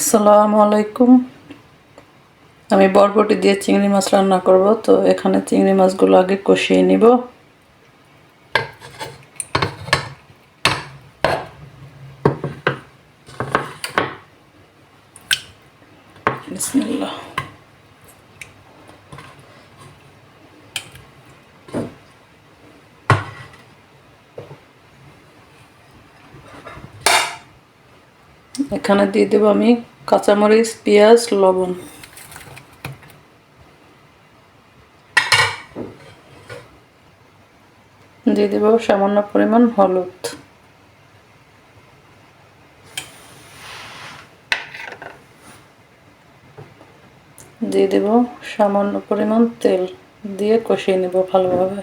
আসসালামু আলাইকুম। আমি বরবটি দিয়ে চিংড়ি মাছ রান্না করব, তো এখানে চিংড়ি মাছগুলো আগে কষিয়ে নিব। বিসমিল্লাহ। এখানে দিয়ে দেবো আমি কাঁচামরিচ, পেঁয়াজ, লবণ। দিয়ে দেবো সামান্য পরিমাণ হলুদ। দিয়ে দেব সামান্য পরিমাণ তেল দিয়ে কষিয়ে নেব ভালোভাবে।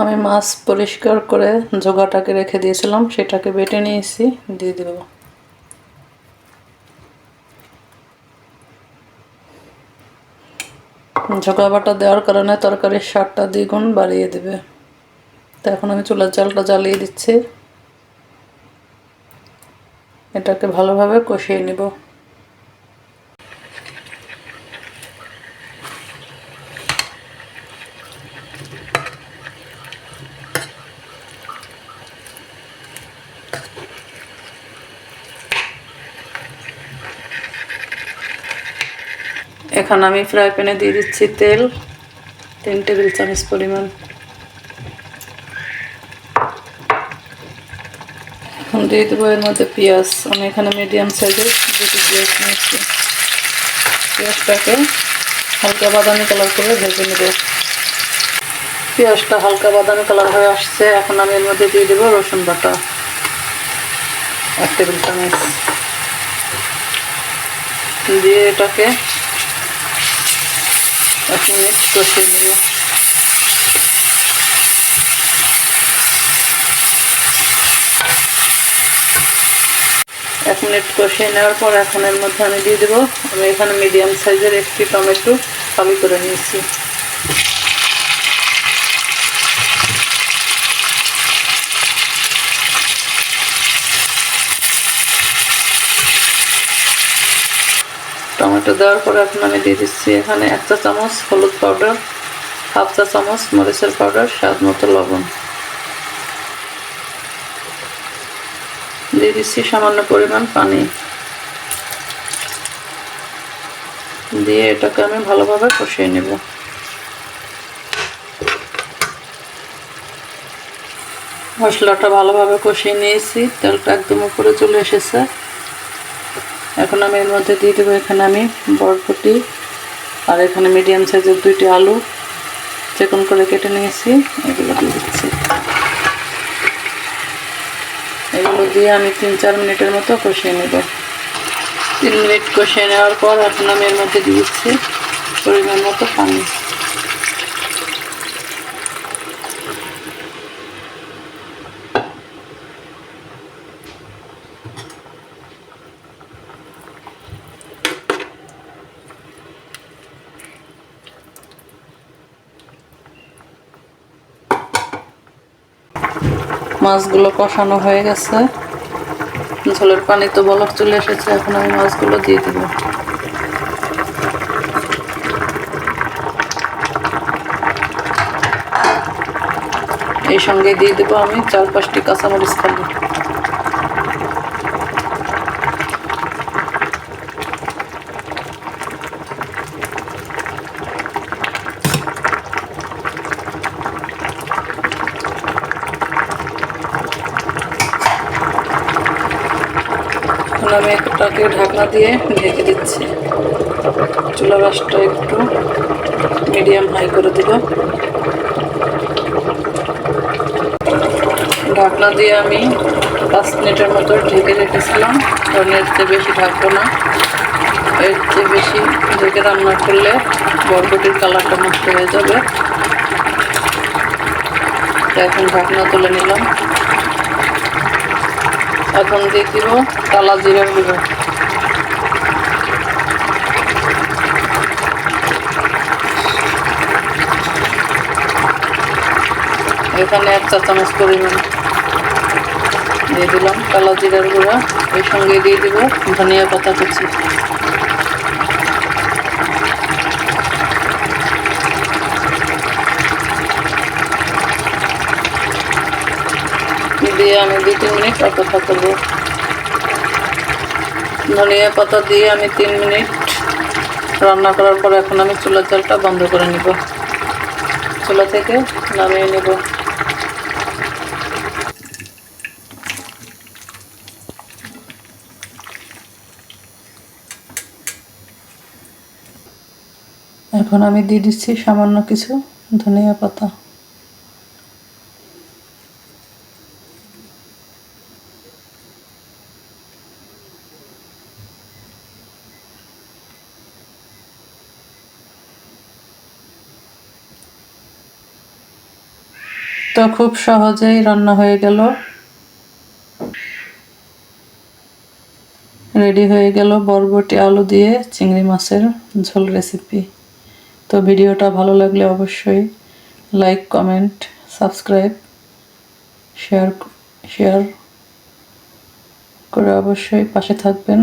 আমি মাছ পরিষ্কার করে জোগাটাকে রেখে দিয়েছিলাম, সেটাকে বেটে নিয়েছি, দিয়ে দেব। ঝোঁকা বাটা দেওয়ার কারণে তরকারির স্বাদটা দ্বিগুণ বাড়িয়ে দেবে। তো এখন আমি চুলার জালটা জ্বালিয়ে দিচ্ছি। এটাকে ভালোভাবে কষিয়ে নিব। এখন আমি ফ্রাই প্যানে দিয়ে দিচ্ছি তেল, তিন টেবিল চামচ পরিমাণ। এখন দিয়ে দেবো এর মধ্যে পেঁয়াজ। আমি এখানে মিডিয়াম সাইজের দুটি পেঁয়াজ নিয়েছি। পেঁয়াজটাকে হালকা বাদামি কালার করে ভেজে নেব। পেঁয়াজটা হালকা বাদামি কালার হয়ে আসছে। এখন আমি এর মধ্যে দিয়ে দেবো রসুন বাটা। এক টেবিল চামচ। দিয়ে এটাকে এক মিনিট কষিয়ে নেব এক মিনিট কষিয়ে নেওয়ার পর এখন এর মধ্যে আমি দিয়ে দেবো। আমি এখানে মিডিয়াম সাইজের একটি টমেটো ফালি করে নিয়েছি। টমেটো দেওয়ার পরে এখন আমি দিয়ে দিচ্ছি এখানে এক চা চামচ হলুদ পাউডার, হাফ চা চামচ মরিচের পাউডার, স্বাদ মতো লবণ। দিয়ে দিচ্ছি সামান্য পরিমাণ পানি। দিয়ে এটাকে আমি ভালোভাবে কষিয়ে নেব। মশলাটা ভালোভাবে কষিয়ে নিয়েছি, তেলটা একদম উপরে চলে এসেছে। এখন আমি এর মধ্যে দিয়ে দেবো এখানে আমি বরফটি, আর এখানে মিডিয়াম সাইজের দুইটি আলু। চেকন করে কেটে নিয়েছি, এগুলো দিয়ে দিচ্ছি। এগুলো দিয়ে আমি তিন চার মিনিটের মতো কষিয়ে নেব। তিন মিনিট কষিয়ে নেওয়ার পর এখন আমি এর মধ্যে দিয়ে দিচ্ছি পরিমাণ মতো পানি। মাছগুলো কষানো হয়ে গেছে। ঝোলের পানি তো বলক চলে এসেছে, এখন আমি মাছগুলো দিয়ে দেব। এই সঙ্গে দিয়ে দেবো আমি চার পাঁচটি কাঁচামরিচ খালি এখন ঢাকনা দিয়ে ঢেকে দিচ্ছি। চুলা গাছটা একটু মিডিয়াম হাই করে দিব ঢাকনা দিয়ে আমি পাঁচ মিনিটের মতো ঢেকে রেখেছিলাম, কারণ এর চেয়ে বেশি ঢাকবো না। এর চেয়ে বেশি ঢেকে রান্না করলে বরবটির কালারটা নষ্ট হয়ে যাবে। এখন ঢাকনা তুলে নিলাম। এখন দিয়ে দিব কালা জিরা গুঁড়ো এখানে এক চা চামচ পরিমাণ দিয়ে দিলাম কালা জিরার গুঁড়া এর সঙ্গে দিয়ে দিব ধনিয়া পাতা কুচি। দিয়ে আমি দুই তিন মিনিট অপেক্ষা করব। ধনিয়া পাতা দিয়ে আমি তিন মিনিট রান্না করার পর এখন আমি চুলার জলটা বন্ধ করে নিব। চুলা থেকে নামিয়ে নেব। এখন আমি দিয়ে দিচ্ছি সামান্য কিছু ধনিয়া পাতা। তো খুব সহজেই রান্না হয়ে গেল। রেডি হয়ে গেল বরবটি আলু দিয়ে চিংড়ি মাছের ঝোল রেসিপি তো ভিডিওটা ভালো লাগলে অবশ্যই like comment subscribe share share করে অবশ্যই পাশে থাকবেন।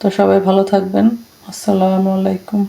তো সবাই ভালো থাকবেন। আসসালামু আলাইকুম।